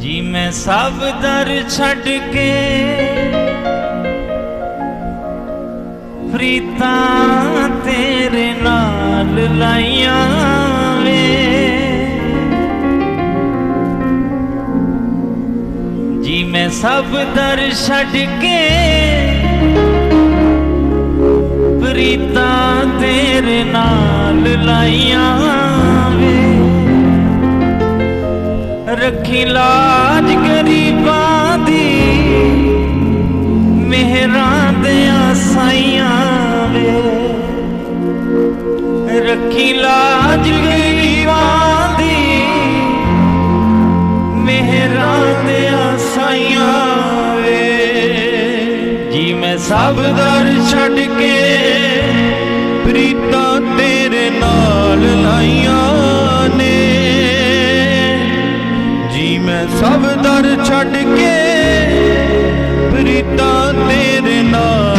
ਜੀ ਮੈਂ ਸਭ ਦਰ ਛੱਡ ਕੇ ਪ੍ਰੀਤਾਂ ਤੇਰੇ ਨਾਲ ਲਾਈਆਂ ਵੇ। ਜੀ ਮੈਂ ਸਭ ਦਰ ਛੱਡ ਕੇ ਪ੍ਰੀਤਾਂ ਤੇਰੇ ਨਾਲ ਲਾਈਆਂ ਰੱਖੀ ਲਾਜ ਗਰੀਬਾਂ ਦੀ। ਮਿਹਰਾਂ ਦੇ ਆਸਾਈਆਂ ਵੇ। ਰੱਖੀ ਲਾਜ ਗਰੀਬਾਂ ਦੀ। ਮਿਹਰਾਂ ਦੇ ਆਸਾਈਆਂ ਵੇ। ਜੀ ਮੈਂ ਸਭ ਦਰ ਛੱਡ ਕੇ, ਪ੍ਰੀਤਾ ਤੇਰੇ ਨਾਲ ਲਾਈਆਂ। ਮੈਂ ਸਭ ਦਰ ਛੱਡ ਕੇ ਪ੍ਰੀਤਾਂ ਤੇਰੇ ਨਾਲ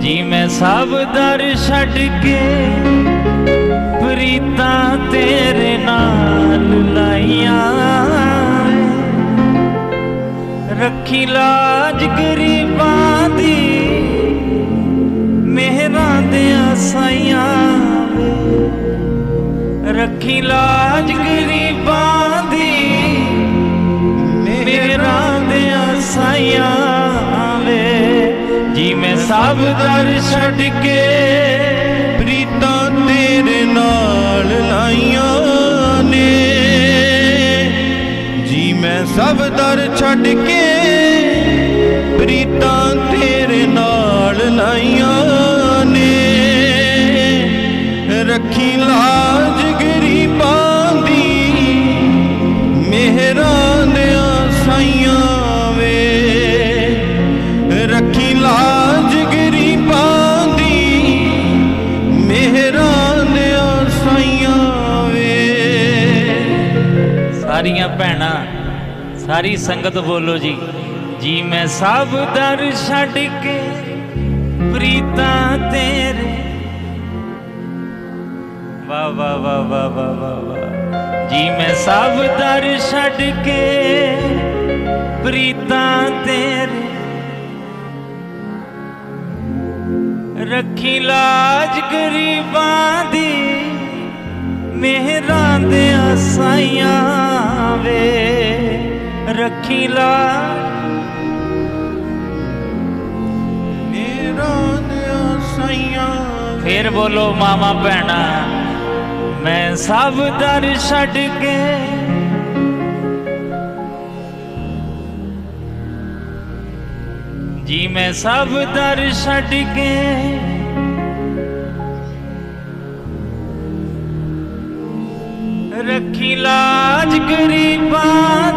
ਜੀ ਮੈਂ ਸਭ ਦਰ ਛੱਡ ਕੇ ਪ੍ਰੀਤਾਂ ਤੇਰੇ ਨਾਲ ਲਾਈਆਂ। ਰੱਖੀ ਲਾਜ ਗਰੀਬਾਂ ਦੀ, ਮਿਹਰਾਂ ਦੇ ਆਸਾਈਆਂ ਰੱਖੀ ਲਾਜ ਗਰੀਬਾਂ ਦੀ ਮੇਰਾਂ ਦੇ ਆਸਾਈਆਂ ਸਭ ਦਰ ਛੱਡ ਕੇ ਪ੍ਰੀਤਾਂ ਤੇਰੇ ਨਾਲ ਲਾਈਆਂ ਨੇ। ਜੀ ਮੈਂ ਸਭ ਦਰ ਛੱਡ ਕੇ ਪ੍ਰੀਤਾਂ ਤੇਰੇ ਨਾਲ ਲਾਈਆਂ ਨੇ। ਰੱਖੀ ਲਾਜ ਗਰੀਬਾਂ ਦੀ, ਮਿਹਰਾਂ ਦੇ ਆਸਾਈਆਂ ਵੇ। ਰੱਖੀ ਲਾਜ ਸਾਰੀਆਂ ਭੈਣਾਂ, ਸਾਰੀ ਸੰਗਤ ਬੋਲੋ ਜੀ। ਜੀ ਮੈਂ ਸਭ ਦਰ ਛੱਡ ਕੇ ਪ੍ਰੀਤਾਂ ਤੇਰੇ। ਵਾ ਵਾ ਵਾ ਵਾ ਵਾ ਵਾ ਜੀ ਮੈਂ ਸਭ ਦਰ ਛੱਡ ਕੇ ਪ੍ਰੀਤਾਂ ਤੇਰੇ। ਰੱਖੀ ਲਾਜ ਗਰੀਬਾਂ ਦੀ, ਮਿਹਰਾਂ ਦੇ ਆਸਾਈਆਂ ਵੇ ਰੱਖੀ ਲਾਜ ਮਿਹਰਾਂ ਬੋਲੋ ਮਾਮਾ ਭੈਣਾ, ਮੈਂ ਸਭ ਦਰ ਛੱਡ ਕੇ ਜੀ, ਮੈਂ ਸਭ ਦਰ ਛੱਡ ਕੇ ਰੱਖੀ ਲਾਜ ਗਰੀਬਾਂ